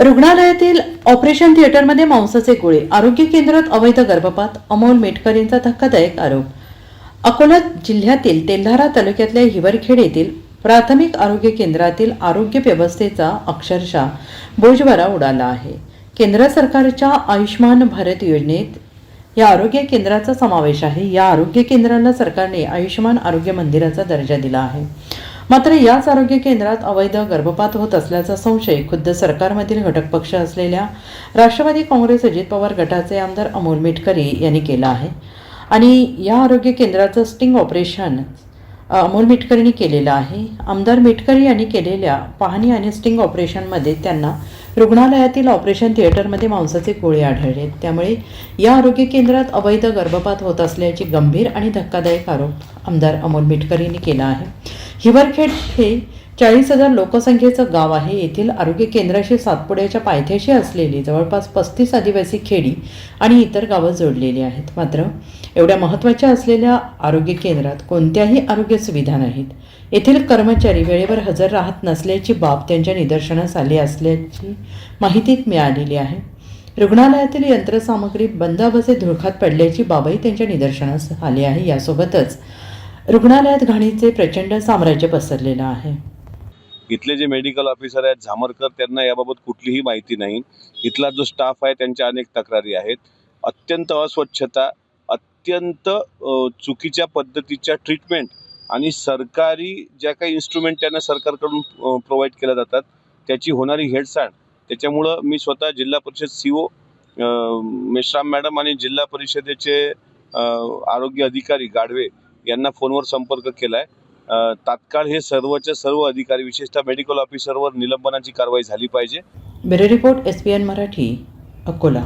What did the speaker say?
रुग्णालयातील ऑपरेशन थिएटरमध्ये मांसाचे गोळे. आरोग्य केंद्रात अवैध गर्भपात अमोल मेटकर यांचा धक्कादायक आरोप. अकोला जिल्ह्यातील तेल्हारा तालुक्यातल्या हिवरखेड येथील प्राथमिक आरोग्य केंद्रातील आरोग्य व्यवस्थेचा अक्षरशः बोजवारा उडाला आहे. केंद्र सरकारच्या आयुष्मान भारत योजनेत या आरोग्य केंद्राचा समावेश आहे. या आरोग्य केंद्राला सरकारने आयुष्यमान आरोग्य मंदिराचा दर्जा दिला आहे. मात्र याच आरोग्य केंद्रात अवैध गर्भपात होत असल्याचा संशय खुद्द सरकारमधील घटक पक्ष असलेल्या राष्ट्रवादी काँग्रेस अजित पवार गटाचे आमदार अमोल मिटकरी यांनी केला आहे. आणि या आरोग्य केंद्राचं स्टिंग ऑपरेशन अमोल मिटकरींनी केलेलं आहे. आमदार मिटकरी यांनी केलेल्या पाहणी आणि स्टिंग ऑपरेशनमध्ये त्यांना रुग्णालयातील ऑपरेशन थिएटरमध्ये मांसाचे गोळे आढळले. त्यामुळे या आरोग्य केंद्रात अवैध गर्भपात होत असल्याची गंभीर आणि धक्कादायक आरोप आमदार अमोल मिटकरींनी केला आहे. हिवरखेड हे चाळीस हजार लोकसंख्येचं गाव आहे. येथील आरोग्य केंद्राशी सातपुड्याच्या पायथ्याशी असलेली जवळपास पस्तीस आदिवासी खेडी आणि इतर गावं जोडलेली आहेत. मात्र एवढ्या महत्त्वाच्या असलेल्या आरोग्य केंद्रात कोणत्याही आरोग्य सुविधा नाहीत. येथील कर्मचारी वेळेवर हजर राहत नसल्याची बाब त्यांच्या निदर्शनास आली असल्याची माहिती मिळालेली आहे. रुग्णालयातील यंत्रसामग्री बंद अवस्थेत धुळखात पडल्याची बाबही त्यांच्या निदर्शनास आली आहे. यासोबतच रुग्णालयात घाणीचे प्रचंड साम्राज्य पसरलेलं आहे. इथले जे मेडिकल ऑफिसर आहेत झामरकर त्यांना याबाबत कुठलीही माहिती नाही. इथला जो स्टाफ आहे त्यांच्या अनेक तक्रारी आहेत. अत्यंत अस्वच्छता अत्यंत चुकीच्या पद्धतीच्या ट्रीटमेंट आणि सरकारी ज्या काही इन्स्ट्रुमेंट त्यांना सरकारकडून प्रोव्हाइड केल्या जातात त्याची होणारी हेडसाण त्याच्यामुळं मी स्वतः जिल्हा परिषद सी ओ मेश्राम मॅडम आणि जिल्हा परिषदेचे आरोग्य अधिकारी गाढवे यांना फोनवर संपर्क केला आहे तात्काळ हे सर्वच्या सर्व अधिकारी विशेषतः मेडिकल ऑफिसरवर निलंबनाची कारवाई झाली पाहिजे. Bureau report S P N Marathi Akola.